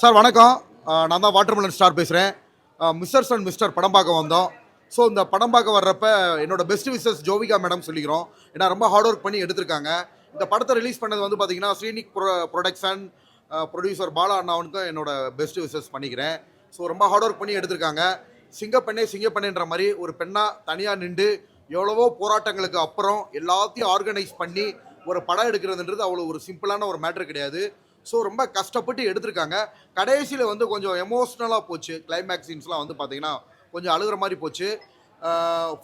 Sir வணக்கம். நான் தான் வாட்டர்மெலன் ஸ்டார் பேசுகிறேன் மிஸ்டர்ஸ் அண்ட் மிஸ்டர் படம் பார்க்க வந்தோம். ஸோ இந்த படம் பார்க்க வர்றப்ப என்னோட பெஸ்ட் விசஸ் ஜோவிகா மேடம் சொல்லிக்கிறோம். ஏன்னா ரொம்ப ஹார்ட் ஒர்க் பண்ணி எடுத்திருக்காங்க. இந்த படத்தை ரிலீஸ் பண்ணது வந்து பார்த்தீங்கன்னா Srinik pro production producer Bala அண்ணாவனுக்கும் என்னோட பெஸ்ட் விசஸ் பண்ணிக்கிறேன். ஸோ ரொம்ப ஹார்ட் ஒர்க் பண்ணி எடுத்திருக்காங்க. சிங்கப்பெண்ணே சிங்கப்பெண்ணேன்ற மாதிரி ஒரு பெண்ணாக தனியாக நின்று எவ்வளவோ போராட்டங்களுக்கு அப்புறம் எல்லாத்தையும் ஆர்கனைஸ் பண்ணி ஒரு படம் எடுக்கிறதுன்றது அவ்வளோ ஒரு சிம்பிளான ஒரு மேட்ரு கிடையாது. ஸோ ரொம்ப கஷ்டப்பட்டு எடுத்திருக்காங்க. கடைசியில் வந்து கொஞ்சம் எமோஷ்னலாக போச்சு. கிளைமேக்ஸ் சீன்ஸ்லாம் வந்து பார்த்தீங்கன்னா கொஞ்சம் அழுகிற மாதிரி போச்சு.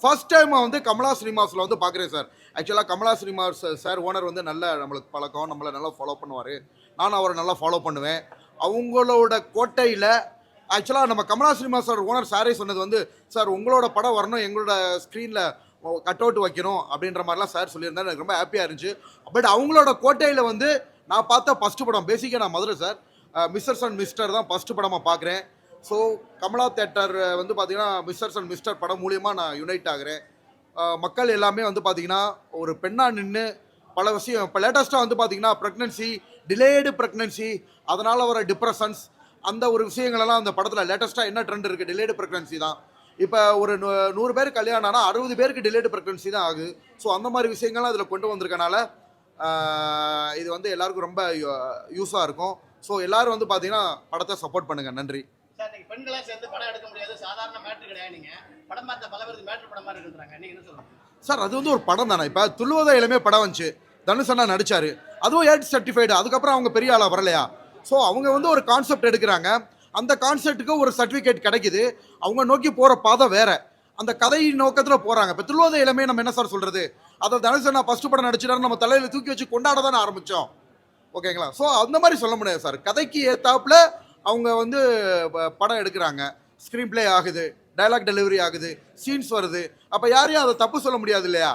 ஃபர்ஸ்ட் டைம் வந்து கமலா சினிமாஸில் வந்து பார்க்குறேன் சார் ஆக்சுவலாக கமலா சினிமாஸ் சார் ஓனர் வந்து நல்ல நம்மளுக்கு பழக்கம். நம்மளை நல்லா ஃபாலோ பண்ணுவார். நானும் அவரை நல்லா ஃபாலோ பண்ணுவேன். அவங்களோட கோட்டையில் ஆக்சுவலாக நம்ம கமலா சினிமாஸ் சார் ஓனர் சாரே சொன்னது வந்து சார் உங்களோட படம் வரணும் எங்களோட ஸ்க்ரீனில் கட் அவுட் வைக்கணும் அப்படின்ற மாதிரிலாம் சார் சொல்லியிருந்தாரு. எனக்கு ரொம்ப ஹாப்பியாக இருந்துச்சு. பட் அவங்களோட கோட்டையில் வந்து நான் பார்த்த ஃபஸ்ட்டு படம். பேசிக்காக நான் Madurai sir Mrs and Mr தான் ஃபஸ்ட்டு படமாக பார்க்குறேன். ஸோ கமலா தேட்டர் வந்து பார்த்திங்கன்னா மிஸ்டர்ஸ் அண்ட் மிஸ்டர் படம் மூலியமாக நான் யுனைட் ஆகுறேன். மக்கள் எல்லாமே வந்து பார்த்திங்கன்னா ஒரு பெண்ணாக நின்று பல விஷயம் இப்போ லேட்டஸ்ட்டாக வந்து பார்த்தீங்கன்னா ப்ரெக்னன்சி டிலேடு ப்ரெக்னன்சி அதனால் வர டிப்ரெஷன்ஸ் அந்த ஒரு விஷயங்களெல்லாம் அந்த படத்தில் லேட்டஸ்ட்டாக என்ன ட்ரெண்ட் இருக்குது டிலேடு ப்ரெக்னென்சி தான். இப்போ ஒரு நூ- நூறு பேர் கல்யாணம் ஆனால் அறுபது பேருக்கு டிலேடு ப்ரெக்னென்சி தான் ஆகுது. ஸோ அந்த மாதிரி விஷயங்கள்லாம் அதில் கொண்டு வந்திருக்கனால இது வந்து எல்லாருக்கும் ரொம்ப யூஸாக இருக்கும். ஸோ எல்லாரும் வந்து பார்த்தீங்கன்னா படத்தை சப்போர்ட் பண்ணுங்கள் நன்றி. சார் நீங்க பெண்களா சேர்ந்து படம் எடுக்க முடியாது. சாதாரண மேட்ரு கிடையாது நீங்க. படம் பார்த்த பல பேருக்கு மேட்ரு படமா இருக்குன்றாங்க. நீங்க என்ன சொல்லுங்க சார் அது வந்து ஒரு படம் தானே. இப்போ துள்ளுவத இளமே படம் வந்துச்சு. தனுஷ் அண்ணா நடிச்சாரு. அதுவும் ஏட் சர்டிஃபைடு. அதுக்கப்புறம் அவங்க பெரிய ஆளாக வரலையா? ஸோ அவங்க வந்து ஒரு கான்செப்ட் எடுக்கிறாங்க. அந்த கான்செப்ட்டுக்கு ஒரு சர்டிஃபிகேட் கிடைக்குது. அவங்க நோக்கி போகிற பாதை வேற. அந்த கதை நோக்கத்தில் போகிறாங்க இப்போ துள்ளுவத இளமே நம்ம என்ன சார் சொல்கிறது அதை தனுஷ் அண்ணா ஃபஸ்ட்டு படம் நடிச்சிட்டாரு நம்ம தலையில் தூக்கி வச்சு கொண்டாட தானே ஆரம்பித்தோம் ஓகேங்களா? ஸோ அந்த மாதிரி சொல்ல முடியாது சார் கதைக்கு ஏத்தாப்புல அவங்க வந்து படம் எடுக்கிறாங்க. ஸ்க்ரீன் ப்ளே ஆகுது டயலாக் டெலிவரி ஆகுது சீன்ஸ் வருது. அப்போ யாரையும் அதை தப்பு சொல்ல முடியாது இல்லையா?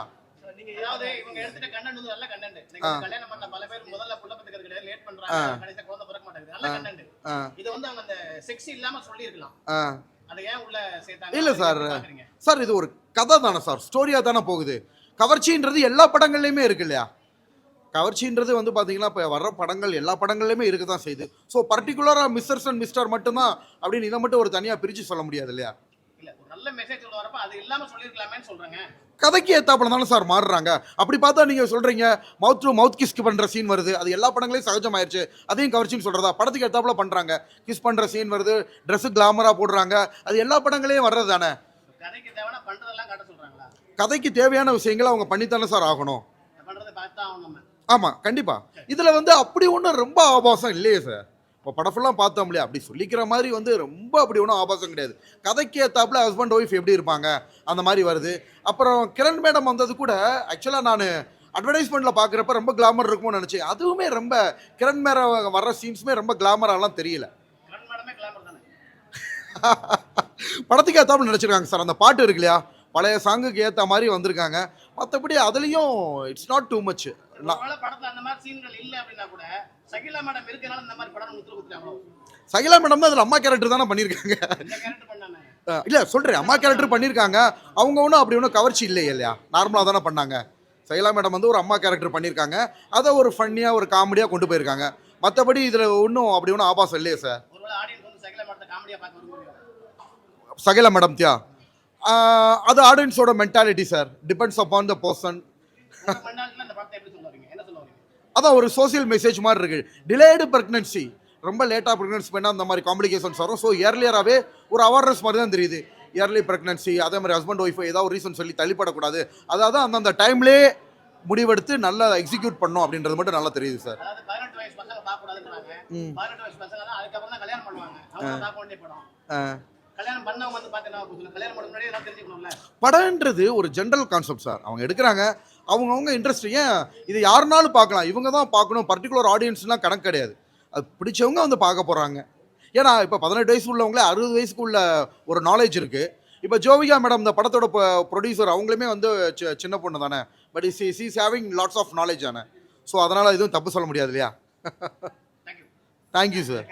இல்ல சார். சார் இது ஒரு கதை தானே சார் ஸ்டோரியாக தானே போகுது. கவர்ச்சின்றது எல்லா படங்கள்லையுமே இருக்கு இல்லையா? கவர்ச்சின்றது வந்து பார்த்தீங்கன்னா இப்போ வர்ற படங்கள் எல்லா படங்கள்லையுமே இருக்க தான் செய்யுது ஸோ பர்டிகுலராக மிஸ்டர்ஸ் அண்ட் மிஸ்டர் மட்டும்தான் அப்படின்னு இதை மட்டும் ஒரு தனியாக பிரித்து சொல்ல முடியாது இல்லையா? சொல்றாங்க. கதைக்கு ஏத்தாப்புல தானே சார் மாறுறாங்க. அப்படி பார்த்தா நீங்கள் சொல்கிறீங்க மவுத் டு மவுத் கிஸ் பண்ணுற சீன் வருது. அது எல்லா படங்களையும் சகஜமாயிருச்சு. அதையும் கவர்ச்சின்னு சொல்கிறதா படத்துக்கு ஏத்தாப்புல பண்ணுறாங்க கிஸ் பண்ணுற சீன் வருது ட்ரெஸ்ஸு கிளாமராக போடுறாங்க. அது எல்லா படங்களையும் வர்றது தானே? கதைக்கு தேவையான விஷயங்களை அவங்க பண்ணித்தானே சார் ஆகணும். ஆமாம் கண்டிப்பாக இதில் வந்து அப்படி ஒன்றும் ரொம்ப ஆபாசம் இல்லையே சார். இப்போ படம் ஃபுல்லாக பார்த்தோம் இல்லையா? அப்படி சொல்லிக்கிற மாதிரி வந்து ரொம்ப அப்படி ஒன்றும் ஆபாசம் கிடையாது. கதைக்கு ஏத்தாப்புல ஹஸ்பண்ட் ஒய்ஃப் எப்படி இருப்பாங்க? அந்த மாதிரி வருது. அப்புறம் கிரண் மேடம் வந்தது கூட ஆக்சுவலாக நான் அட்வர்டைஸ்மெண்ட்டில் பார்க்குறப்ப ரொம்ப கிளாமர் இருக்கும்னு நினச்சேன். அதுவுமே ரொம்ப கிரண் மேர வர்ற சீன்ஸுமே ரொம்ப கிளாமராலாம் தெரியல. மேடமே படத்துக்கு ஏத்தாப்புல நடிச்சிருக்காங்க சார். அந்த பாட்டு இருக்கு இல்லையா? பழைய சாங்குக்கு ஏற்ற மாதிரி வந்திருக்காங்க. மற்றபடி அதுலேயும் it's not too much Shakeela madam தான் அதில் அம்மா கேரக்டர் தானே பண்ணியிருக்காங்க. இல்ல சொல்றேன். அம்மா கேரக்டர் பண்ணியிருக்காங்க. அவங்க ஒன்றும் அப்படி ஒன்றும் கவர்ச்சி இல்லை இல்லையா? நார்மலாக தானே பண்ணாங்க. சைலா மேடம் வந்து ஒரு அம்மா கேரக்டர் பண்ணியிருக்காங்க. அதை ஒரு ஃபன்னியாக ஒரு காமெடியாக கொண்டு போயிருக்காங்க. மற்றபடி இதில் ஒன்றும் அப்படி ஒன்றும் ஆபாசம் இல்லையே சார் சகிலா மேடம் தியா. அது ஆடியன்ஸோட mentality sir depends upon the person அதான் ஒரு சோஷியல் மெசேஜ் மாதிரி இருக்கு. டிலேடு ப்ரெக்னன்சி ரொம்ப லேட்டாக ப்ரெக்னன்சி பண்ணால் அந்த மாதிரி காம்ப்ளிகேஷன்ஸ் வரும். ஸோ இயர்லியராகவே ஒரு அவேர்னஸ் மாதிரி தான் தெரியுது. இயர்லி ப்ரெக்னன்சி அதே மாதிரி ஹஸ்பண்ட் ஒய்ஃப் ஏதாவது ஒரு ரீசன் சொல்லி தள்ளிப்படக்கூடாது. அதாவது அந்தந்த டைம்லேயே முடிவெடுத்து நல்லா எக்ஸிக்யூட் பண்ணணும் அப்படின்றது மட்டும் நல்லா தெரியுது சார் ம். படம்ன்றது ஒரு ஜென்ரல் கான்செப்ட் சார் அவங்க எடுக்கிறாங்க அவங்கவுங்க இன்ட்ரெஸ்ட் ஏன் இது யாருனாலும் பார்க்கலாம். இவங்க தான் பார்க்கணும். பர்டிகுலர் ஆடியன்ஸ்லாம் கணக்கு கிடையாது. அது பிடிச்சவங்க வந்து பார்க்க போகிறாங்க ஏன்னா இப்போ பதினெட்டு வயசு உள்ளவங்களே அறுபது வயசுக்கு உள்ள ஒரு நாலேஜ் இருக்குது இப்போ ஜோவிகா மேடம் இந்த படத்தோட ப்ரொடியூசர் அவங்களுமே வந்து சின்ன பொண்ணு தானே. But is is having lots of knowledge தானே. ஸோ அதனால் எதுவும் தப்பு சொல்ல முடியாது இல்லையா? Thank you sir